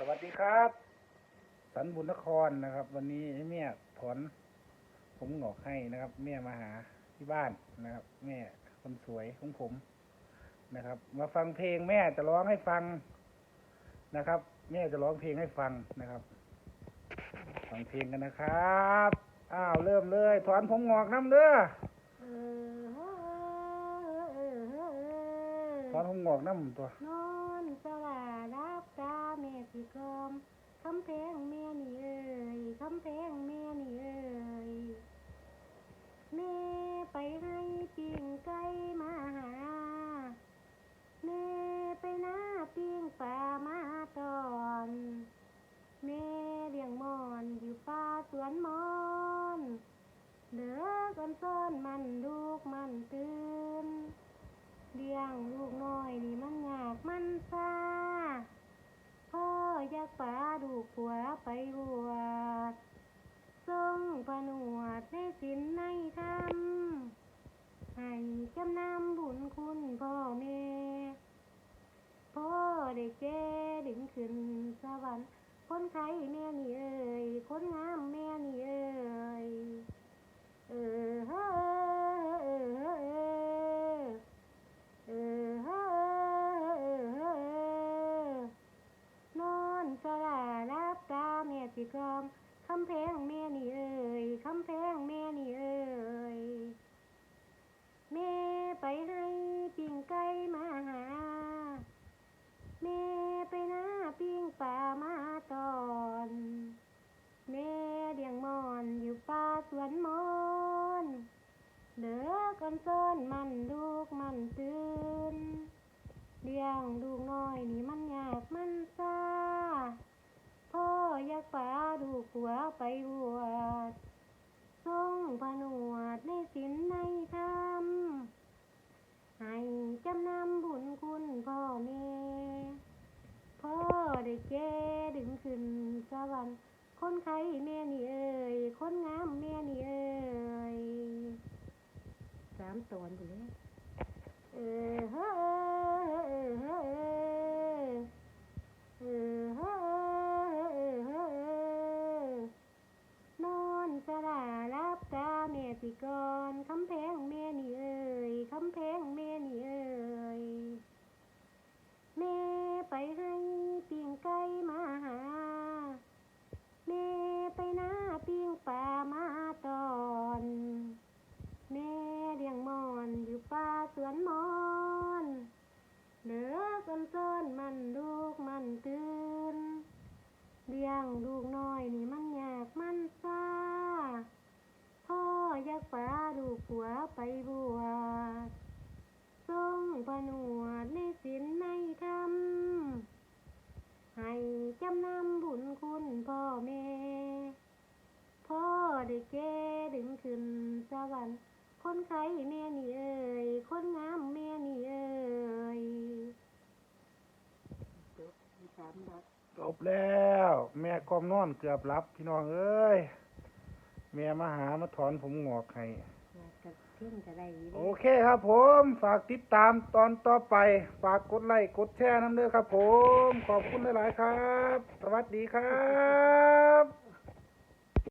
สวัสดีครับ สันบุญนครนะครับ วันนี้แม่ถอนผมหงอกให้นะครับ แม่มาหาที่บ้านนะครับ แม่คนสวยของผมนะครับ มาฟังเพลงแม่จะร้องให้ฟังนะครับ แม่จะร้องเพลงให้ฟังนะครับ ฟังเพลงกันนะครับ อ้าวเริ่มเลย ถอนผมหงอกน้ำเด้อ ถอนผมหงอกน้ำตัวนอนสลารับตาแม่สิกอมคำเพลงแม่นี่เอ่ยคำเพลงแม่นี่เอ่ยแม่ไปให้ปิ่งไก่มาหาแม่ไปหน้าปิ่งป่ามาตอนแม่เลี้ยงมอนอยู่ป่าสวนมอนเด้อกันซ่อนมันลูกมันตื่น เลี้ยงลูกน้อยนี่มันยากมันซาพ่ออยากปาดูกผัวไปบวชทรงผนวดในศีลในธรรมให้จำนำบุญคุณพ่อแม่พ่อได้แก่ดึงขึ้นสวรรค์คนไข้แม่นี่เอ่ย กอมคำแพงแม่นี่เอ่ยคำแพงแม่นี่เอ่ยแม่ไปให้ปิ่งไก่มาหาแม่ไปหน้าปิ่งป่ามาตอนแม่เลี้ยงมอนอยู่ป่าสวนมอนเด้อกันซ่อนมันลูกมันตื่นเลี้ยงลูกน้อยนี่มันยากมันซาูกหัวไปบวชทรงผนวดในศีลในธรรม ให้จำนำบุญคุณพ่อแม่พ่อได้แก่ดึงขึ้นสวรรค์คนไข้แม่นี่เอ่ย คนงามแม่นี่เอ่ยสามตอนอยู่เลยเออเฮ้อเออเฮ้อ คำแพงแม่นี่เอ่ยคำแพงแม่นี่เอ่ยแม่ไปให้ อยากป่าดูกผัวไปบวชทรงผนวดในศีลในธรรม ให้จำนำบุญคุณพ่อแม่ พ่อได้แก่ดึงขึ้นสวรรค์คนไข้แม่นี่เอ่ย คนงามแม่นี่เอ่ยจบมีสามรักจบแล้ว แม่กอมนอนเกือบรับพี่น้องเอ้ย แม่มาหามาถอนผมหงอกให้กระเพ่งจะได้อยู่โอเด้เคครับผม ฝากติดตามตอนต่อไป ฝากกดไลค์กดแชร์น้ำเด้อครับผม ขอบคุณหลาย ๆ ครับ สวัสดีครับ